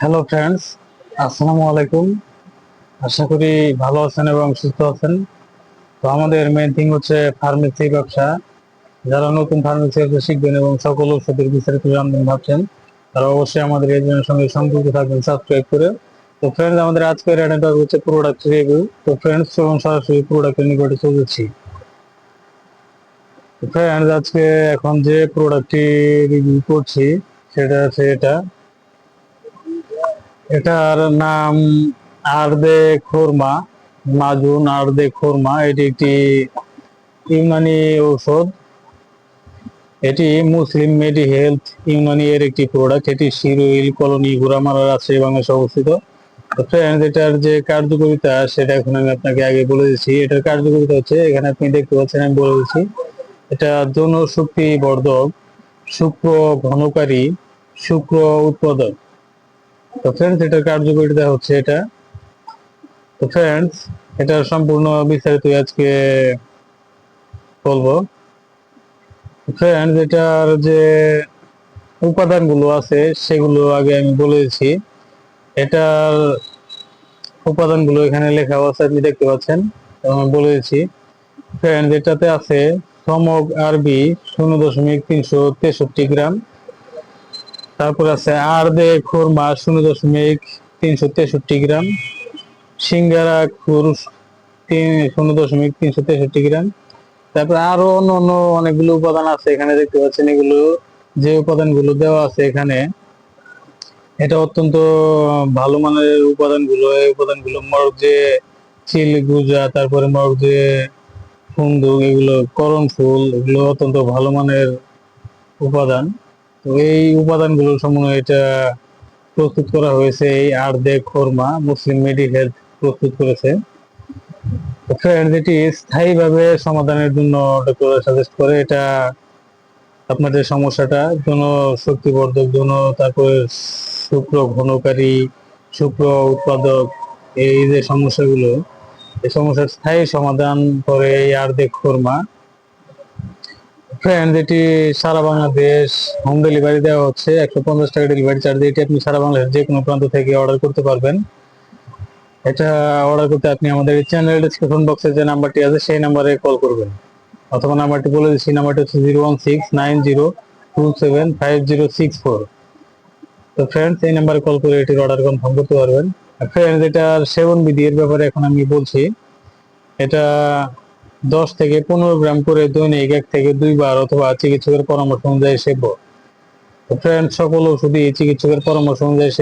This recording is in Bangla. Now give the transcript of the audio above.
হ্যালো ফ্রেন্ডস আসসালামু আলাইকুম। আশা করি ভালো আছেন এবং সুস্থ আছেন। তো আমাদের মেইন থিং হচ্ছে ফার্মেসি ব্যবসা। যারা নতুন ফার্মেসি ব্যবসা শিখবেন এবং সকল ওষুধের বিস্তারিত জানবেন ভাবছেন, তারা অবশ্যই আমাদের এজেন্টের সঙ্গে সম্পর্ক থাকবেন সাবস্ক্রাইব করে। তো ফ্রেন্ডস আমাদের আজকের র্যান্ডটা হচ্ছে প্রোডাক্ট রিভিউ তো ফ্রেন্ডস এবং সরাসরি প্রোডাক্টের নিকটে চলেছি ফ্রেন্ডস আজকে এখন যে প্রোডাক্টটি রিভিউ করছি, সেটা হচ্ছে এটা। এটার নাম আর্দে খোরমা, মাজুন আর্দে খোরমা। এটি একটি ইউনানি ঔষধ। এটি মুসলিম মেডি হেলথ ইউনানি এর একটি প্রোডাক্ট এটি শিরোইল কলোনি ঘোরামারার আছে বাংলাদেশে অবস্থিত। ফ্রেন্ড এটার যে কার্যকারিতা সেটা এখন আমি আপনাকে আগে বলে দিচ্ছি। এটার কার্যকারিতা হচ্ছে, এখানে আপনি দেখতে পাচ্ছেন, আমি বলে দিচ্ছি, এটা যৌন শক্তি বর্ধক শুক্র ঘনকারী, শুক্র উৎপাদক। তো ফ্রেন্ডস এটার কার্যকারিতা হচ্ছে এটা। তো ফ্রেন্ডস এটার সম্পূর্ণ বিস্তারিত আজকে বলব। ফ্রেন্ডস এটার যে উপাদানগুলো আছে, সেগুলো আগে আমি বলেছি এটার উপাদানগুলো এখানে লেখা আছে, আপনি দেখতে পাচ্ছেন। আমি বলে দিচ্ছি ফ্রেন্ডস এটাতে আছে সমগ আরবি শূন্য দশমিক তিনশো তেষট্টি গ্রাম। তারপর আছে আর দে খুরমা শূন্য দশমিক তিনশো তেষট্টি গ্রাম। সিঙ্গারা খুর তিন, শূন্য দশমিক তিনশো তেষট্টি গ্রাম। তারপর আরও অন্য অন্য অনেকগুলো উপাদান আছে এখানে দেখতে পাচ্ছেন। এগুলো যে উপাদানগুলো দেওয়া আছে এখানে, এটা অত্যন্ত ভালো মানের উপাদানগুলো। এই উপাদানগুলো মরক যে চিল, গুজা, তারপরে মরক যে ফুন্দুক, এগুলো করণ ফুল, এগুলো অত্যন্ত ভালো মানের উপাদান। এই উপাদানগুলোর সমন্বয়ে এটা প্রস্তুত করা হয়েছে, এই আর্দে খোরমা, মুসলিম মেডি হেলথ প্রস্তুত করেছে। ফ্রেন্ড এটি স্থায়ীভাবে সমাধানের জন্য ডক্টর সাজেস্ট করে, এটা আপনার যে সমস্যাটা, যৌন শক্তিবর্ধক, যৌন, তারপরে শুক্র ঘনকারী, শুক্র উৎপাদক, এই যে সমস্যাগুলো, এই সমস্যার স্থায়ী সমাধান করে এই আর্দে খোরমা। ফ্রেন্ড এটি সারা বাংলাদেশ হোম ডেলিভারি দেওয়া হচ্ছে, একশো পঞ্চাশ টাকা ডেলিভারি চার্জ এটি আপনি সারা বাংলাদেশ যে কোনো প্রান্ত থেকে অর্ডার করতে পারবেন। এটা অর্ডার করতে আপনি আমাদের চ্যানেল ডিসক্রিপশন বক্সে যে নাম্বারটি আছে, সেই নাম্বারে কল করবেন। অথবা নাম্বারটি বলে দিচ্ছি, নাম্বারটি হচ্ছে zero one six nine zero two seven five zero six four তো ফ্রেন্ডস এই নাম্বারে কল করে এটির অর্ডার কনফার্ম করতে পারবেন। ফ্রেন্ডস এটার সেবন বিধি এর ব্যাপারে এখন আমি বলছি, এটা দশ থেকে পনেরো গ্রাম করে দৈনিক এক থেকে দুইবার অথবা চিকিৎসকের পরামর্শ অনুযায়ী সেব। ফ্রেন্ড সকল ওষুধই চিকিৎসকের পরামর্শ অনুযায়ী